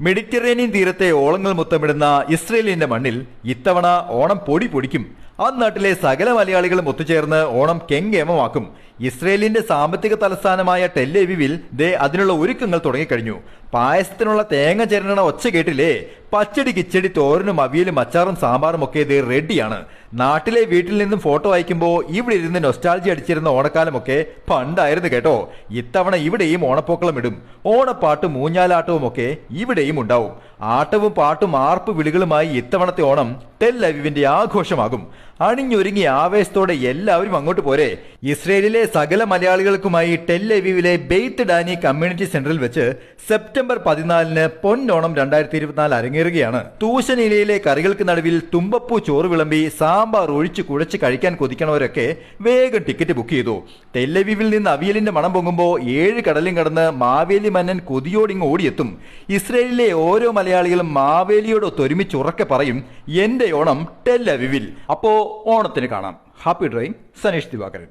Mediterranean തീരത്തെ ഓളങ്ങൾ മുത്തമിടുന്ന ഇസ്രയേലിന്റെ മണ്ണിൽ ഇത്തവണ ഓണം പൊടി പൊടിക്കും. ആ നാട്ടിലെ സകല മലയാളികളും ഒത്തുചേർന്ന് ഓണം കെങ്കേമമാക്കും. ഇസ്രയേലിന്റെ സാമ്പത്തിക തലസ്ഥാനമായ ടെല്ലവിവിൽ ദേ അതിനുള്ള ഒരുക്കങ്ങൾ തുടങ്ങിക്കഴിഞ്ഞു. പായസത്തിനുള്ള തേങ്ങ ചേരണ ഒച്ച കേട്ടില്ലേ? പച്ചടി കിച്ചടി തോരനും അവിയലും അച്ചാറും സാമ്പാറും ഒക്കെ ഇത് റെഡിയാണ്. നാട്ടിലെ വീട്ടിൽ നിന്നും ഫോട്ടോ അയക്കുമ്പോൾ ഇവിടെ ഇരുന്ന് നൊസ്റ്റാൾജി അടിച്ചിരുന്ന ഓണക്കാലമൊക്കെ പണ്ടായിരുന്നു കേട്ടോ. ഇത്തവണ ഇവിടെയും ഓണപ്പൊക്കളം ഇടും. ഓണപ്പാട്ടും മൂഞ്ഞാലാട്ടവും ഒക്കെ ഇവിടെയും ഉണ്ടാവും. ആട്ടവും പാട്ടും ആർപ്പ് വിളികളുമായി ഇത്തവണത്തെ ഓണം ടെൽ അവിവിന്റെ ആഘോഷമാകും. അണിഞ്ഞൊരുങ്ങി ആവേശത്തോടെ എല്ലാവരും അങ്ങോട്ട് പോരെ. ഇസ്രയേലിലെ സകല മലയാളികൾക്കുമായി ടെൽ അവീവിലെ ബെയ്ത്ത് ഡാനി കമ്മ്യൂണിറ്റി സെന്ററിൽ വെച്ച് സെപ്റ്റംബർ പതിനാലിന് പൊന്നോണം രണ്ടായിരത്തി ഇരുപത്തിനാല് അരങ്ങേറുകയാണ്. തൂശനിലയിലെ കറികൾക്ക് നടുവിൽ തുമ്പപ്പൂ ചോറ് വിളമ്പി സാമ്പാർ ഒഴിച്ച് കുഴച്ച് കഴിക്കാൻ കൊതിക്കണവരൊക്കെ വേഗം ടിക്കറ്റ് ബുക്ക് ചെയ്തു. ടെല്ലവീവിൽ നിന്ന് അവിയലിന്റെ മണം പൊങ്ങുമ്പോൾ ഏഴ് കടലും കടന്ന് മാവേലി മന്നൻ കൊതിയോടിങ്ങ് ഓടിയെത്തും. ഇസ്രയേലിലെ ഓരോ മലയാളികളും മാവേലിയോടൊത്ത് ഒരുമിച്ച് ഉറക്കെ പറയും എന്റെ ഓണം ടെല്ലവിവിൽ അപ്പോ ഓണത്തിന് കാണാം. Happy driving Saneesh Divakaran.